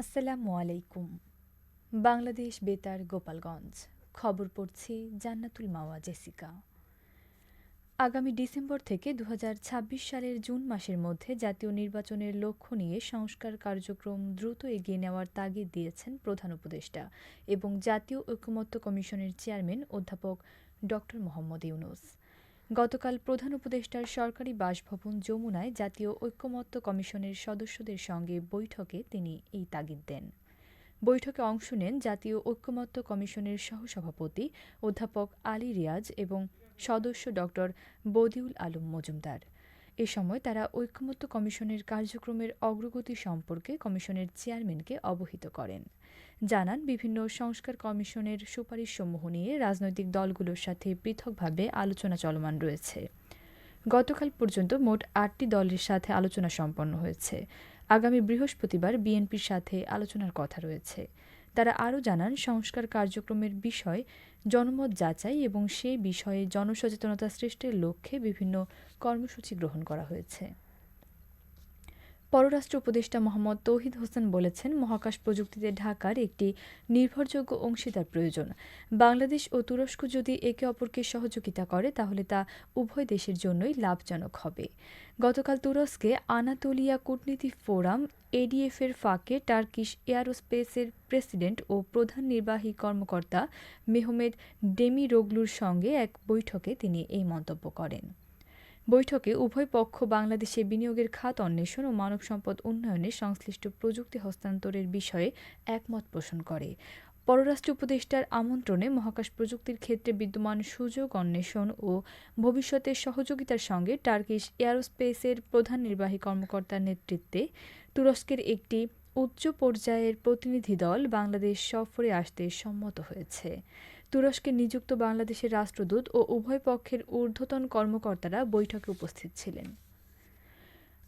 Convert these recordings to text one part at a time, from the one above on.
আসসালামু আলাইকুম। বাংলাদেশ বেতার গোপালগঞ্জ। খবর পড়ছি জান্নাতুল মাওয়া, জেসিকা। আগামী ডিসেম্বর থেকে দু হাজার ছাব্বিশ সালের জুন মাসের মধ্যে জাতীয় নির্বাচনের লক্ষ্য নিয়ে সংস্কার কার্যক্রম দ্রুত এগিয়ে নেওয়ার তাগিদ দিয়েছেন প্রধান উপদেষ্টা এবং জাতীয় ঐকমত্য কমিশনের চেয়ারম্যান অধ্যাপক ড মোহাম্মদ ইউনুস। গতকাল প্রধান উপদেষ্টার সরকারি বাসভবন যমুনায় জাতীয় ঐক্যমত্য কমিশনের সদস্যদের সঙ্গে বৈঠকে তিনি এই তাগিদ দেন। বৈঠকে অংশ নেন জাতীয় ঐক্যমত্য কমিশনের সহসভাপতি অধ্যাপক আলী রিয়াজ এবং সদস্য ডক্টর বদিউল আলম মজুমদার। এ সময় তারা ঐক্যমত্য কমিশনের কার্যক্রমের অগ্রগতি সম্পর্কে কমিশনের চেয়ারম্যানকে অবহিত করেন। জানান, বিভিন্ন সংস্কার কমিশনের সুপারিশসমূহ নিয়ে রাজনৈতিক দলগুলোর সাথে পৃথকভাবে আলোচনা চলমান রয়েছে। গতকাল পর্যন্ত মোট আটটি দলের সাথে আলোচনা সম্পন্ন হয়েছে। আগামী বৃহস্পতিবার বিএনপির সাথে আলোচনার কথা রয়েছে। তারা আরও জানান, সংস্কার কার্যক্রমের বিষয় জনমত যাচাই এবং সে বিষয়ে জনসচেতনতা সৃষ্টির লক্ষ্যে বিভিন্ন কর্মসূচি গ্রহণ করা হয়েছে। পররাষ্ট্র উপদেষ্টা মোহাম্মদ তৌহিদ হোসেন বলেছেন, মহাকাশ প্রযুক্তিতে ঢাকার একটি নির্ভরযোগ্য অংশীদার প্রয়োজন। বাংলাদেশ ও তুরস্ক যদি একে অপরকে সহযোগিতা করে, তাহলে তা উভয় দেশের জন্যই লাভজনক হবে। গতকাল তুরস্কে আনাতোলিয়া কূটনীতি ফোরাম এডিএফের ফাঁকে টার্কিশ এয়ারোস্পেসের প্রেসিডেন্ট ও প্রধান নির্বাহী কর্মকর্তা মেহমেদ ডেমিরোগলুর সঙ্গে এক বৈঠকে তিনি এই মন্তব্য করেন। বৈঠকে উভয় পক্ষ বাংলাদেশে বিনিয়োগের খাত অন্বেষণ ও মানব সম্পদ উন্নয়নে সংশ্লিষ্ট প্রযুক্তি হস্তান্তরের বিষয়ে একমত পোষণ করে। পররাষ্ট্র উপদেষ্টার আমন্ত্রণে মহাকাশ প্রযুক্তির ক্ষেত্রে বিদ্যমান সুযোগ অন্বেষণ ও ভবিষ্যতের সহযোগিতার সঙ্গে টার্কিশ এয়ারোস্পেসের প্রধান নির্বাহী কর্মকর্তার নেতৃত্বে তুরস্কের একটি উচ্চ পর্যায়ের প্রতিনিধি দল বাংলাদেশ সফরে আসতে সম্মত হয়েছে। তুরস্কে নিযুক্ত বাংলাদেশের রাষ্ট্রদূত ও উভয় পক্ষের ঊর্ধ্বতন কর্মকর্তারা বৈঠকে উপস্থিত ছিলেন।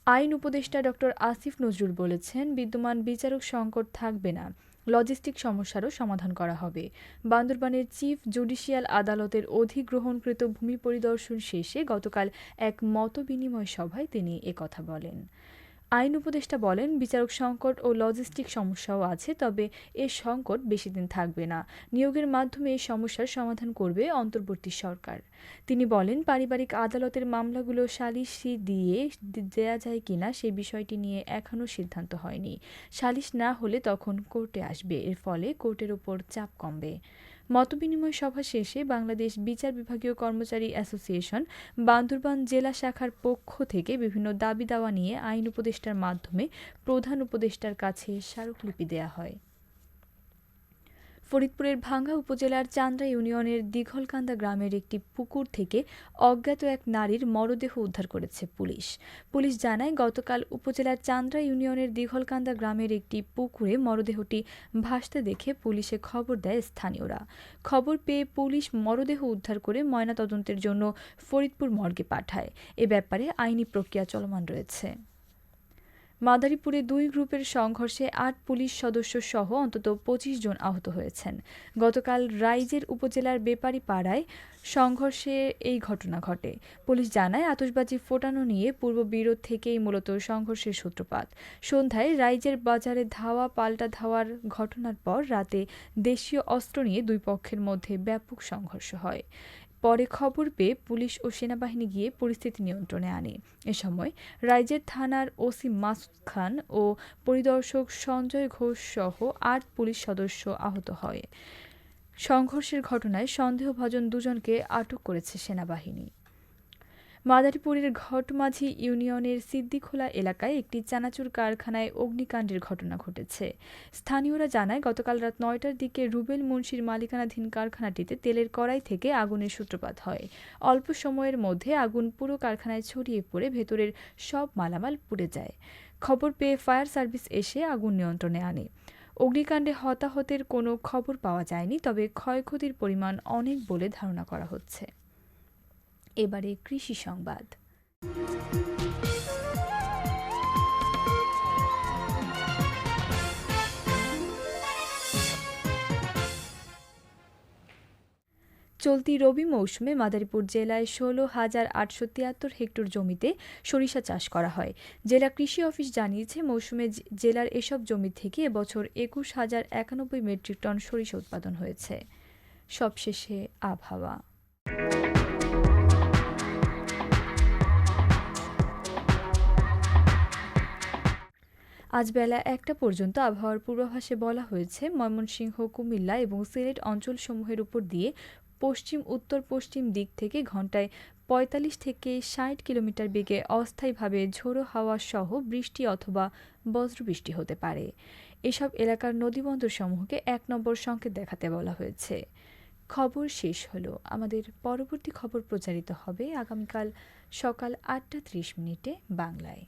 আইন উপদেষ্টা ড. আসিফ নজরুল বলেছেন, বিদ্যমান বিচারক সংকট থাকবে না। লজিস্টিক সমস্যারও সমাধান করা হবে। বান্দরবানের চিফ জুডিশিয়াল আদালতের অধিগ্রহণকৃত ভূমি পরিদর্শন শেষে গতকাল এক মতবিনিময় সভায় তিনি একথা বলেন। আইন উপদেষ্টা বলেন, বিচারক সংকট ও লজিস্টিক সমস্যাও আছে, তবে এ সংকট বেশি দিন থাকবে না। নিয়োগের মাধ্যমে এই সমস্যার সমাধান করবে অন্তর্বর্তী সরকার। তিনি বলেন, পারিবারিক আদালতের মামলাগুলো সালিশি দিয়ে দেয়া যায় কিনা সে বিষয়টি নিয়ে এখনও সিদ্ধান্ত হয়নি। সালিশ না হলে তখন কোর্টে আসবে। এর ফলে কোর্টের ওপর চাপ কমবে। মতবিনিময় সভা শেষে বাংলাদেশ বিচার বিভাগীয় কর্মচারী অ্যাসোসিয়েশন বান্দরবান জেলা শাখার পক্ষ থেকে বিভিন্ন দাবি দাওয়া নিয়ে আইন উপদেষ্টার মাধ্যমে প্রধান উপদেষ্টার কাছে স্মারকলিপি দেয়া হয়। ফরিদপুরের ভাঙ্গা উপজেলার চান্দ্রা ইউনিয়নের দীঘলকান্দা গ্রামের একটি পুকুর থেকে অজ্ঞাত এক নারীর মরদেহ উদ্ধার করেছে পুলিশ। পুলিশ জানায়, গতকাল উপজেলার চান্দ্রা ইউনিয়নের দীঘলকান্দা গ্রামের একটি পুকুরে মরদেহটি ভাসতে দেখে পুলিশে খবর দেয় স্থানীয়রা। খবর পেয়ে পুলিশ মরদেহ উদ্ধার করে ময়নাতদন্তের জন্য ফরিদপুর মর্গে পাঠায়। এ ব্যাপারে আইনি প্রক্রিয়া চলমান রয়েছে। মাদারীপুরে দুই গ্রুপের সংঘর্ষে আট পুলিশ সদস্য সহ অন্তত পঁচিশ জন আহত হয়েছেন। গতকাল রাইজের উপজেলার বেপারি পাড়ায় সংঘর্ষে এই ঘটনা ঘটে। পুলিশ জানায় আতসবাজি ফোটানো নিয়ে পূর্ব বিরোধ থেকেই মূলত সংঘর্ষের সূত্রপাত। সন্ধ্যায় রাইজের বাজারে ধাওয়া, পাল্টা ধাওয়ার ঘটনার পর রাতে দেশীয় অস্ত্র নিয়ে দুই পক্ষের মধ্যে ব্যাপক সংঘর্ষ হয়। পরে খবর পেয়ে পুলিশ ও সেনাবাহিনী গিয়ে পরিস্থিতি নিয়ন্ত্রণে আনে। এ সময় রাইজের থানার ওসি মাসুদ খান ও পরিদর্শক সঞ্জয় ঘোষ সহ আট পুলিশ সদস্য আহত হয়। সংঘর্ষের ঘটনায় সন্দেহভাজন দুজনকে আটক করেছে সেনাবাহিনী। মাদারীপুরের ঘটমাঝি ইউনিয়নের সিদ্দিখোলা এলাকায় একটি চানাচুর কারখানায় অগ্নিকাণ্ডের ঘটনা ঘটেছে। স্থানীয়রা জানায়, গতকাল রাত নয়টার দিকে রুবেল মুন্সির মালিকানাধীন কারখানাটিতে তেলের কড়াই থেকে আগুনের সূত্রপাত হয়। অল্প সময়ের মধ্যে আগুন পুরো কারখানায় ছড়িয়ে পড়ে, ভেতরের সব মালামাল পুড়ে যায়। খবর পেয়ে ফায়ার সার্ভিস এসে আগুন নিয়ন্ত্রণে আনে। অগ্নিকাণ্ডে হতাহতের কোনো খবর পাওয়া যায়নি, তবে ক্ষয়ক্ষতির পরিমাণ অনেক বলে ধারণা করা হচ্ছে। এবারে কৃষি সংবাদ। চলতি রবি মৌসুমে মাদারীপুর জেলায় ষোলো হাজার আটশো তিয়াত্তর হেক্টর জমিতে সরিষা চাষ করা হয়। জেলা কৃষি অফিস জানিয়েছে, মৌসুমে জেলার এসব জমি থেকে এবছর একুশ হাজার একানব্বই মেট্রিক টন সরিষা উৎপাদন হয়েছে। সবশেষে আবহাওয়া। আজ বেলা একটা পর্যন্ত আবহাওয়ার পূর্বাভাসে বলা হয়েছে, ময়মনসিংহ, কুমিল্লা এবং সিলেট অঞ্চলসমূহের উপর দিয়ে পশ্চিম উত্তর পশ্চিম দিক থেকে ঘন্টায় পঁয়তাল্লিশ থেকে ষাট কিলোমিটার বেগে অস্থায়ীভাবে ঝোড়ো হাওয়া সহ বৃষ্টি অথবা বজ্রবৃষ্টি হতে পারে। এসব এলাকার নদীবন্দরসমূহকে এক নম্বর সংকেত দেখাতে বলা হয়েছে। খবর শেষ হলো। আমাদের পরবর্তী খবর প্রচারিত হবে আগামীকাল সকাল আটটা ত্রিশ মিনিটে বাংলায়।